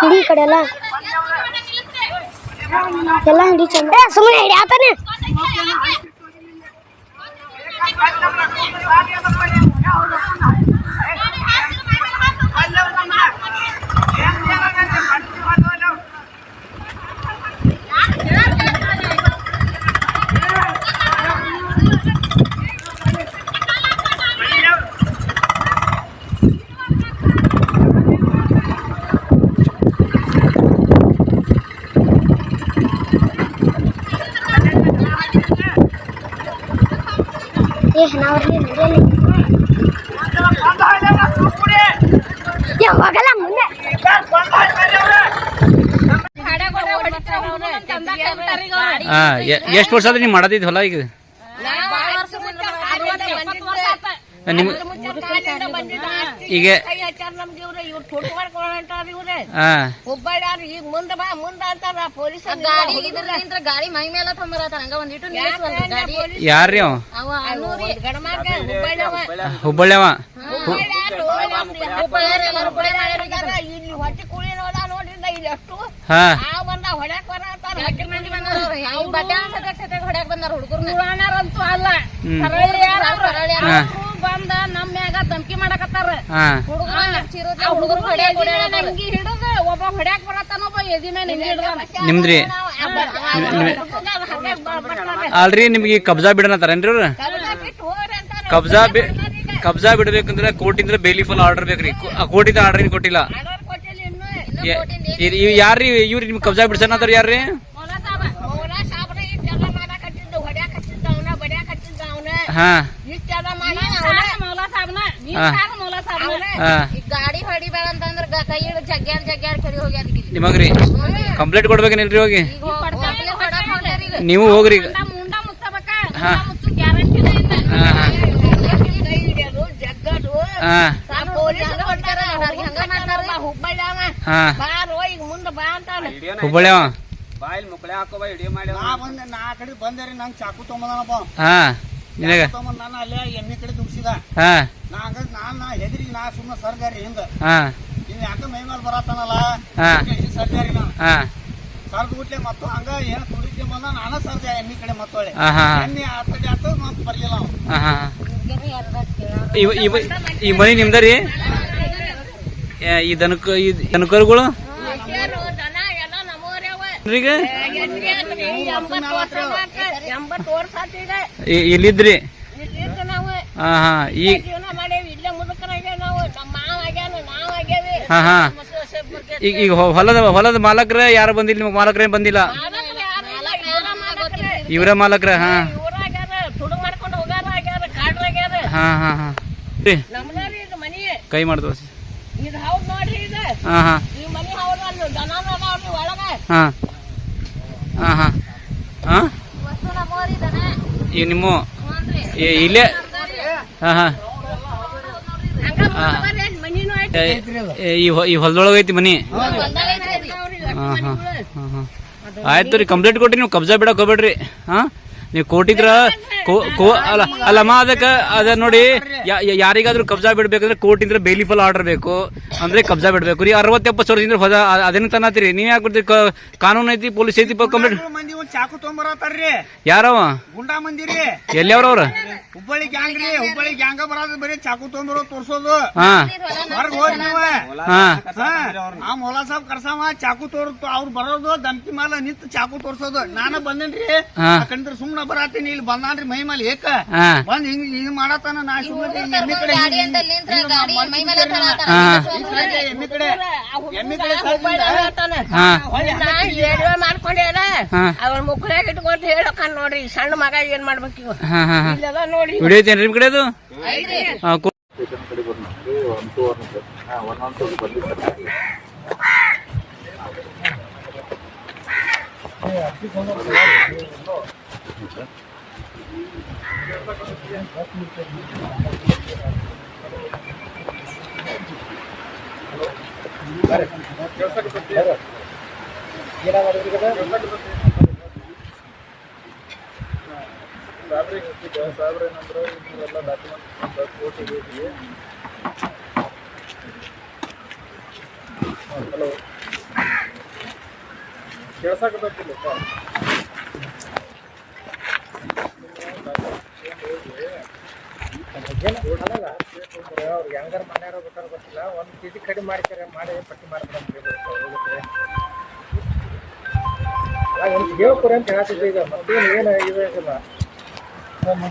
ಹಿಡಿ ಕಡೆ ಎಲ್ಲ ಎಲ್ಲ ಹಿಡಿ ಚಂದ ಸುಮ್ಮನೆ ಹಿಡಿಯಾತಾನೆ ಏ ಹೋಗಲ್ಲ ಮುಂದೆ ಎಷ್ಟು ವರ್ಷ ಆದ್ರೆ ನೀವು ಮಾಡದಿದ್ ಹೊಲ ಈಗ ನಿಮ್ ಈಗ ಹಾ. ಹುಬ್ಬಳ್ಳಿ ಈಗ ಮುಂದ ಬಾ ಮುಂದ ಅಂತಾರ ಪೊಲೀಸ್ ಗಾಡಿ ಇದ್ರಿಂದ ಗಾಡಿ ಮೈ ಮೇಲೆ ತೊಂಬರತ್ತಾರ ಹಂಗ ಒಂದಿಟ್ಟು ಗಾಡಿ? ಯಾರ್ರಿ ಅವ? ಅವ ಅನ್ನೂರಿ ಗಣಮಾರ್ಗ ಹುಬ್ಬಳ್ಳಿಯವ ಹುಬ್ಬಳ್ಳಿಯವ ಹುಬ್ಬಳ್ಳಿ ಎಲ್ಲಾರು ಹುಬ್ಬಳ್ಳಿ ಮಾಡ್ಯಾರ ಇಲ್ಲಿ ಹೊಟ್ಟೆ ಅಷ್ಟು. ಹಾ. ಆ ಬಂದ ಹೊಡ್ಯಾಕ್ ಬರತ್ತಾರ ಎಷ್ಟ್ ಮಂದಿ ಬಂದಾರ ಅವ್ರು? ಹೊಡ್ಯಾಕ್ ಬಂದಾರ ಹುಡುಗರು ಅಲ್ಲ ಹ್ಮ್. ಕರಳಿ ಯಾರವ್ರು? ಹಾ. ಅವ್ರು ಬಂದ ನಮ್ಮ ಮ್ಯಾಗ ಧಮ್ಕಿ ಮಾಡಕತ್ತಾರ ಹಾ. ಹುಡುಗರು ಆ ಹುಡುಗರು ಹೊಡ್ಯಾಕ್ ನಂಗಿ ಹಿಡಿದು ಒಬ್ಬ ಹೊಡ್ಯಾಕ್ ಬರತ್ತಾನ ಒಬ್ಬ ಎದಿ ಮೇಲೆ ನಿಂಗೆ ಹಿಡ್ದಾನ. ನಿಮ್ದ್ರಿ? ಅಲ್ರಿ ನಿಮ್ಗೆ ಈ ಕಬ್ಜಾ ಬಿಡನತ್ತಾರೇನ್ರಿ ಅವ್ರ? ಕಬ್ಜಾ ಬಿ ಕಬ್ಜಾ ಬಿಡ್ಬೇಕಂದ್ರೆ ಕೋರ್ಟಿಂದ ಬೇಲಿಫಲ್ ಆರ್ಡರ್ ಬೇಕ್ರಿ. ಕೋರ್ಟಿಂದ ಆರ್ಡರ್ ಏನ್ ಕೊಟ್ಟಿಲ್ಲ? ಯಾರ್ರಿ ಇವ್ರಿ ನಿಮ್ಗೆ ಕಬ್ಜಾ ಬಿಡ್ಸನತ್ತಾರ ಯಾರ್ರಿ? ಹಾ. ಹಾ. ಹಾ. ಈ ಗಾಡಿ ಹೊಡಿಬೇಡ ಅಂತಂದ್ರ ಕೈ ಜಗ್ಗ್ಯಾಡ್ ಜಗ್ಗ್ಯಾಡ್ ಕಡಿ ನಿಮಗ್ರಿ ಕಂಪ್ಲೇಂಟ್ ಕೊಡ್ಬೇಕೇನಿಲ್ರಿ ಹೋಗಿ. ನೀವು ಹೋಗ್ರಿ ಹುಬ್ಬಳ್ಳಿ ಬಾಯಿಲ್ ಮುಕ್ಕಳೆ ಹಾಕೋ ಬಾ ಹಿಡಿಯೋ ಮಾಡಿ ನಾ ಬಂದೆ ನಾ ಆ ಕಡೆ ಬಂದೆ ರೀ ನಂಗೆ ಚಾಕು ತೊಗೊಂಬಂದನಪ್ಪ ಹಾ. ನಿನಗ? ನಾನು ಅಲ್ಲೇ ಎಮ್ಮೆ ಕಡೆ ದುಗ್ಸಿದ ಹಾ. ನಾ ಹಂಗ ನಾನ್ ನಾ ಹೆದರಿ ನಾ ಸುಮ್ಮನೆ ಸರ್ಗಾರಿ ಹಿಂದ. ಹಾ. ಇವ್ ಯಾಕ ಮೈ ಮೇಲೆ ಬರತ್ತಾನಲ್ಲ? ಹಾ. ಸರ್ಗಾರಿ ನಾ. ಹಾ. ಸರ್ದ್ ಬಿಟ್ಲೆ ಮತ್ತು ಹಂಗ ಏನ್ ಕುಡಿಕೆ ಬಂದ ನಾನ ಸರ್ದೆ ಎಮ್ಮೆ ಕಡೆ ಮತ್ತೊಳೆ ಹಾ ಹಾ. ಎಮ್ಮೆ ಆತಡಿ ಆತ ಮತ್ ಬರ್ಲಿಲ್ಲ ಅವ ಹಾ ಹಾ ಇವ ಇವ ಈ ಮನಿ ನಿಮ್ದರಿ? ಏ, ಈ ದನಕ ಈ ದನಕರುಗಳು ಹಸಿರು, ದನ ಎಲ್ಲ ನಮ್ಮೋರ್ಯಾವ. ಈಗ ಎಲ್ಲಿ ಅಂದ್ರೆ ಈ ಎಂಬತ್ತು ವರ್ಷ ಆತ. ಎಂಬತ್ತು ವರ್ಷ ಆತ್ ಈಗ. ಇ- ಇಲ್ಲಿದ್ರಿ ಹಾ ಹಾ ಈ ಹಾ ಹಾ. ಈಗ ಈಗ ಹೊಲದ ಹೊಲದ ಮಾಲಕ್ರ ಯಾರು ಬಂದಿಲ್ಲ? ನಿಮಗೆ ಮಾಲಕ್ರ ಏನ್ ಬಂದಿಲ್ಲ? ಇವ್ರ ಮಾಲಕ್ರ ಹಾ. ಹಾ ಹಾ ಹಾ. ಕೈ ಇದು ಹಾ ಹಾ. ಹಾ. ಹಾ ಹಾ. ಹಾಂ? ನಿಮ್ಮ ಏ- ಇಲ್ಲೇ ಹಾ ಹಾ. ಈ ಹೊಲದೊಳಗೆ ಐತಿ ಮನಿ? ಹಾ ಹಾ ಹಾ. ಹಾ ಆಯ್ತು ರೀ ಕಂಪ್ಲೇಂಟ್ ಕೊಟ್ರಿ ನೀವು ಕಬ್ಜಾ ಬಿಡಕ್ ಹೋಗ್ಬೇಡ್ರಿ. ಹಾ? ನೀವು ಕೋಟಿದ್ರ ಅಲ್ಲ ಅಲ್ಲಮ್ಮ ಅದಕ್ಕೆ, ಅದ ನೋಡಿ ಯಾರಿಗಾದ್ರೂ ಕಬ್ಜಾ ಬಿಡ್ಬೇಕಂದ್ರೆ ಕೋರ್ಟಿಂದ ಬೇಲಿ ಫಲ ಆರ್ಡರ್ ಬೇಕು. ಅಂದ್ರೆ ಕಬ್ಜಾ ಬಿಡ್ಬೇಕು. ರೀ, ಅರವತ್ತೆಪ್ಪತ್ತು ಸಾವಿರದಿಂದ ಹೊದ ಅದೇನು ತನ್ನತ್ತೀರಿ ನೀವ್ ಯಾಕೆ ಬಿಡ್ತೀರಿ? ಕಾನೂನು ಐತಿ ಪೊಲೀಸ್ ಐತಿ ಕಂಪ್ಲೇಂಟ್ ಚಾಕು ತೊಗೊಂಬರತ್ತಾರ್ರಿ ಯಾರವ ಗುಂಡಾ ಮಂದಿರಿ ರೀ ಎಲ್ಲಿಯವ್ರವ್ರ ಹುಬ್ಬಳ್ಳಿ ಗ್ಯಾಂಗ್ ರೀ ಹುಬ್ಬಳ್ಳಿ ಗ್ಯಾಂಗ ಬರೋದು ಬರೀ ಚಾಕು ತೊಗೊಂಬರೋ ತೋರ್ಸೋದು ಹಾ ಹೊರಗ್ ಹೋಗಿ ನೀವ ಹಾ ಆ ಮೊಲ ಸಾಬ್ ಕರ್ಸಾವ ಚಾಕು ತೋರ್ ಅವ್ರು ಬರೋದು ಧಮ್ಕಿ ಮಾಲ ನಿಂತ ಚಾಕು ತೋರ್ಸೋದು ನಾನ ಬಂದೇನ್ರಿ ಕಂಡ್ರೆ ಯಾಕಂದ್ರೆ ಸುಮ್ನ ಬರಾತೀನಿ ಇಲ್ಲಿ ಬಂದಾನ್ರಿ ಮೈ ಮೇಲೆ ಏಕ ಬಂದ್ ಹಿಂಗ್ ಹಿಂಗ್ ಮಾಡತಾನ ನಾ ಸುಮ್ಮನೆ ಎಮ್ಮಿ ಕಡೆ ಎಮ್ಮಿ ಕಡೆ ಎಮ್ಮಿ ಕಡೆ ಅವ್ರ ಮುಖರಾಗ ಇಟ್ಕೊಂಡು ಹೇಳಕ್ಕ ನೋಡ್ರಿ. ಸಣ್ಣ ಮಗ ಏನ್ ಮಾಡ್ಬೇಕು ಇವ? ಇಲ್ಲದ ನಿಮ್ ಕಡೆ ಅದು ಆ, ಹಲೋ ಕೇಳ್ಸಾಕತ್ತಿಲ್ಲಪ್ಪ ಅವ್ರಿಗೆ ಹೆಂಗಾರ ಮನೆಯವ್ರು ಗೊತ್ತಾರ ಗೊತ್ತಿಲ್ಲ. ಒಂದು ಕೆಜಿ ಕಡಿಮೆ ಮಾಡ್ತಾರೆ ಮಾಡಿ ಪಟ್ಟಿ ಮಾಡ್ತಾರೆ ಹೋಗುತ್ತೆ ಹೇಳ್ಕೊರಿ ಅಂತ ಹೇಳ್ತಿದ್ದೆ ಈಗ ಮತ್ತೇನು ಏನು ಇದು ಇಲ್ಲ ಇದಕ್ಕೆ ನಾ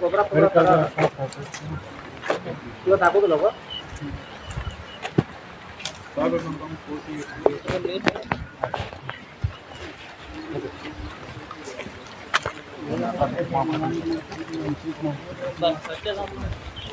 ಗೊಬ್ಬರ ಇವತ್ತು ಹಾಕೋದಿಲ್ಲ ಸತ್ಯ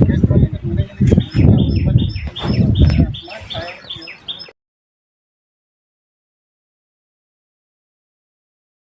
কেন